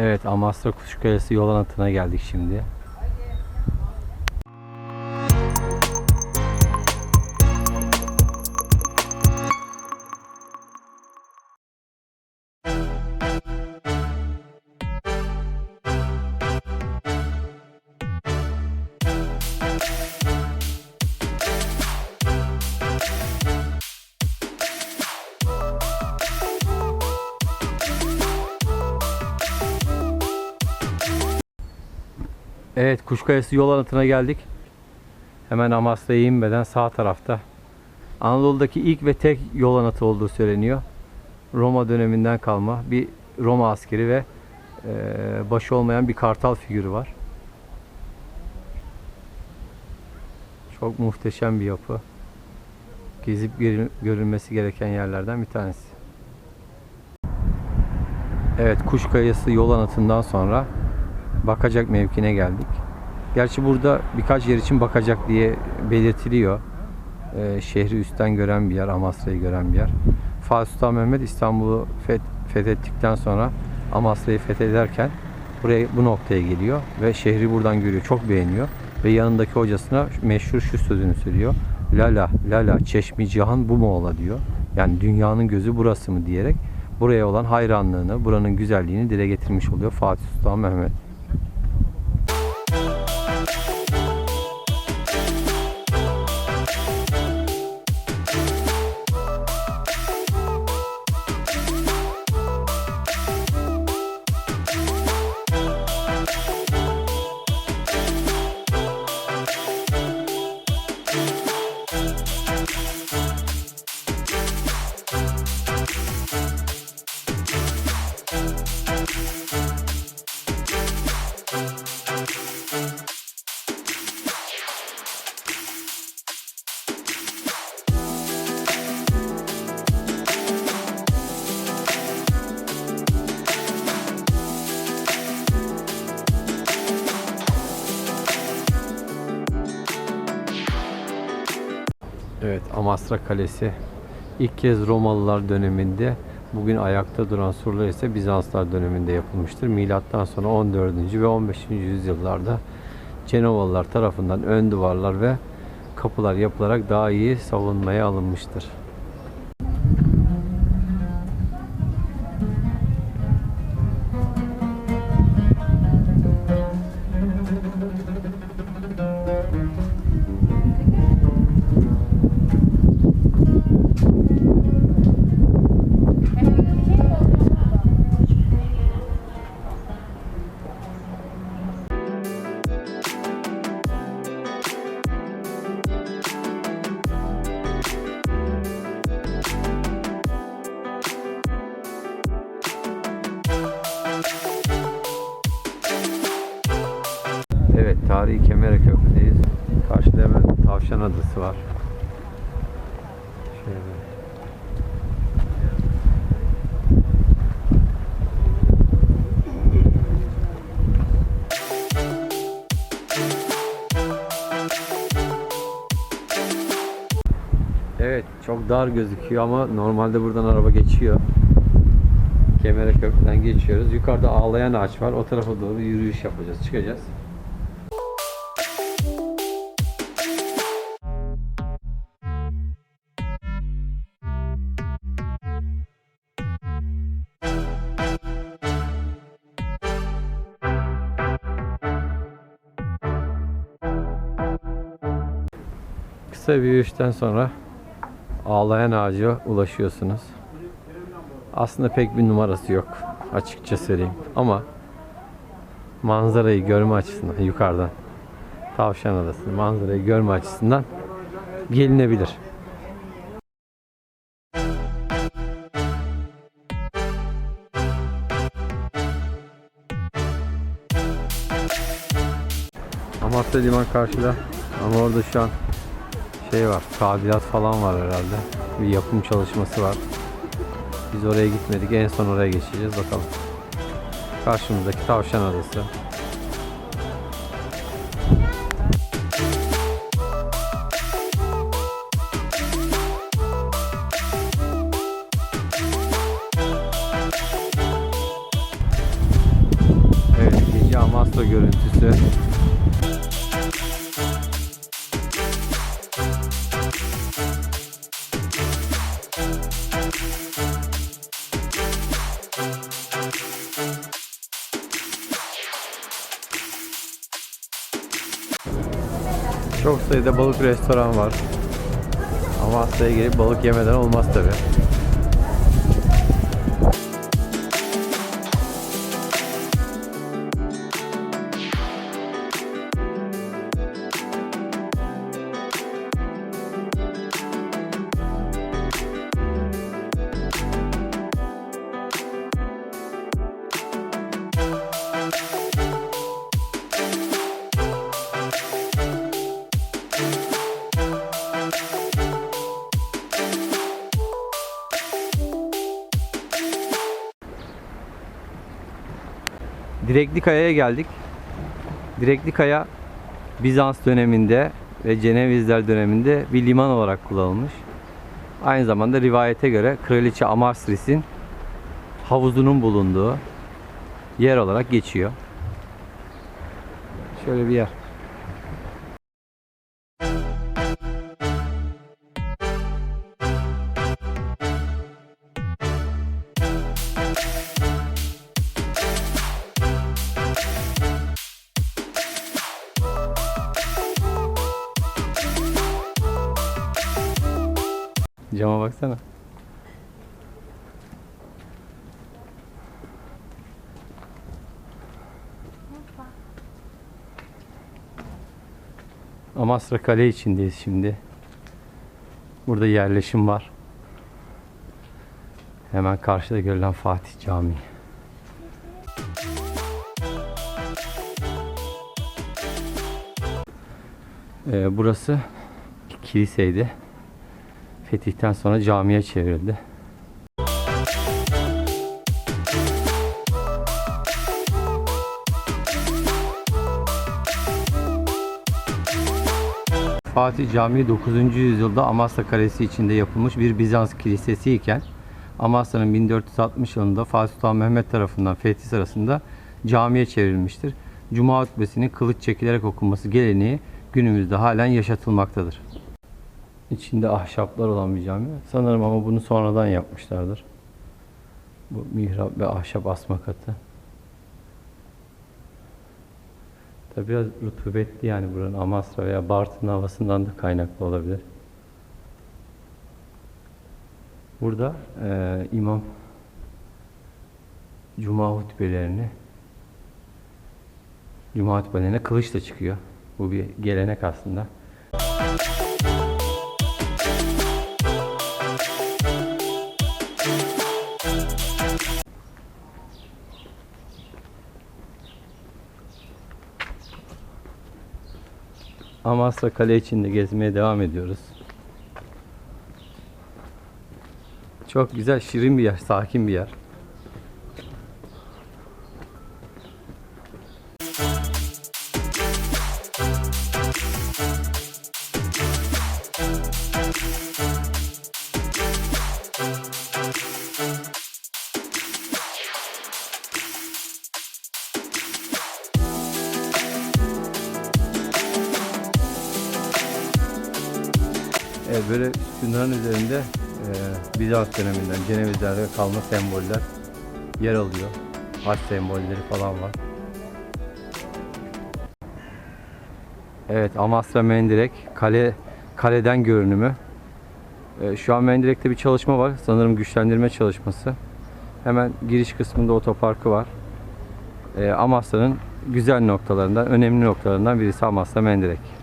Evet Amasra Kuşkayası yol anıtına geldik şimdi. Evet Kuşkayası yol anıtına geldik. Hemen Amasra'ya inmeden sağ tarafta. Anadolu'daki ilk ve tek yol anıtı olduğu söyleniyor. Roma döneminden kalma bir Roma askeri ve e, başı olmayan bir kartal figürü var. Çok muhteşem bir yapı. Gezip görülmesi gereken yerlerden bir tanesi. Evet Kuşkayası yol anıtından sonra bakacak mevkine geldik. Gerçi burada birkaç yer için bakacak diye belirtiliyor. Ee, şehri üstten gören bir yer, Amasra'yı gören bir yer. Fatih Sultan Mehmet İstanbul'u feth- fethettikten sonra Amasra'yı fethederken buraya bu noktaya geliyor ve şehri buradan görüyor. Çok beğeniyor ve yanındaki hocasına meşhur şu sözünü söylüyor. Lala, lala, çeşmi cihan bu mu ola diyor. Yani dünyanın gözü burası mı diyerek buraya olan hayranlığını, buranın güzelliğini dile getirmiş oluyor Fatih Sultan Mehmet. Evet Amasra Kalesi ilk kez Romalılar döneminde bugün ayakta duran surlar ise Bizanslar döneminde yapılmıştır. Milattan sonra 14. ve 15. yüzyıllarda Cenovalılar tarafından ön duvarlar ve kapılar yapılarak daha iyi savunmaya alınmıştır. Tarihi Kemere Köprü'deyiz. Karşıda hemen Tavşan Adası var. Şöyle. Evet, çok dar gözüküyor ama normalde buradan araba geçiyor. Kemere Köprü'den geçiyoruz. Yukarıda ağlayan ağaç var. O tarafa doğru yürüyüş yapacağız. Çıkacağız. Kısa bir yürüyüşten sonra ağlayan ağaca ulaşıyorsunuz. Aslında pek bir numarası yok açıkça söyleyeyim. Ama manzarayı görme açısından yukarıdan Tavşan Adası manzarayı görme açısından gelinebilir. Amasya Liman karşıda ama orada şu an şey var tadilat falan var herhalde. Bir yapım çalışması var. Biz oraya gitmedik en son oraya geçeceğiz bakalım. Karşımızdaki Tavşan Adası sayıda balık restoran var. Amasya'ya gelip balık yemeden olmaz tabi. Direkli Kaya'ya geldik. Direkli Kaya Bizans döneminde ve Cenevizler döneminde bir liman olarak kullanılmış. Aynı zamanda rivayete göre Kraliçe Amasris'in havuzunun bulunduğu yer olarak geçiyor. Şöyle bir yer. Cama baksana. Amasra Kale içindeyiz şimdi. Burada yerleşim var. Hemen karşıda görülen Fatih Camii. Ee, burası kiliseydi. Fetihten sonra camiye çevrildi. Fatih Camii 9. yüzyılda Amasya Kalesi içinde yapılmış bir Bizans kilisesi iken Amasya'nın 1460 yılında Fatih Sultan Mehmet tarafından fethi sırasında camiye çevrilmiştir. Cuma hutbesinin kılıç çekilerek okunması geleneği günümüzde halen yaşatılmaktadır. İçinde ahşaplar olan bir cami. Sanırım ama bunu sonradan yapmışlardır. Bu mihrap ve ahşap asma katı. Tabi biraz rutubetli yani buranın Amasra veya Bartın havasından da kaynaklı olabilir. Burada eee, imam Cuma hutbelerini Cuma hutbelerine kılıçla çıkıyor. Bu bir gelenek aslında. Amasra Kale içinde gezmeye devam ediyoruz. Çok güzel, şirin bir yer, sakin bir yer. Böyle sütunların üzerinde e, Bizans döneminden Cenevizler'de kalma semboller yer alıyor. Haç sembolleri falan var. Evet, Amasra Mendirek kale kaleden görünümü. E, şu an Mendirek'te bir çalışma var. Sanırım güçlendirme çalışması. Hemen giriş kısmında otoparkı var. E, Amasra'nın güzel noktalarından, önemli noktalarından birisi Amasra Mendirek.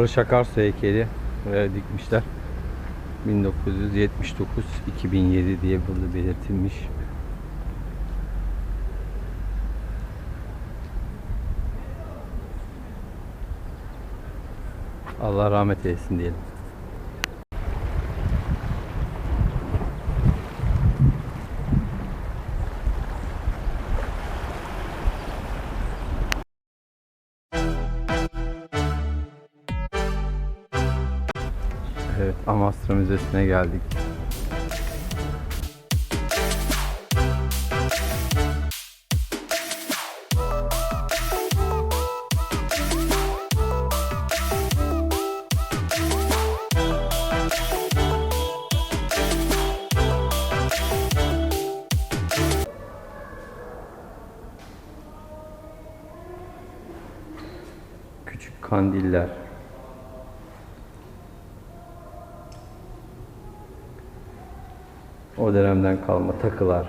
Barış Akarsu heykeli e, dikmişler. 1979-2007 diye burada belirtilmiş. Allah rahmet eylesin diyelim. Evet, Amasra Müzesi'ne geldik. Küçük kandiller. O dönemden kalma takılar.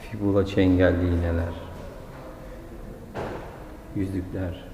Fibula çengelli iğneler. Yüzükler.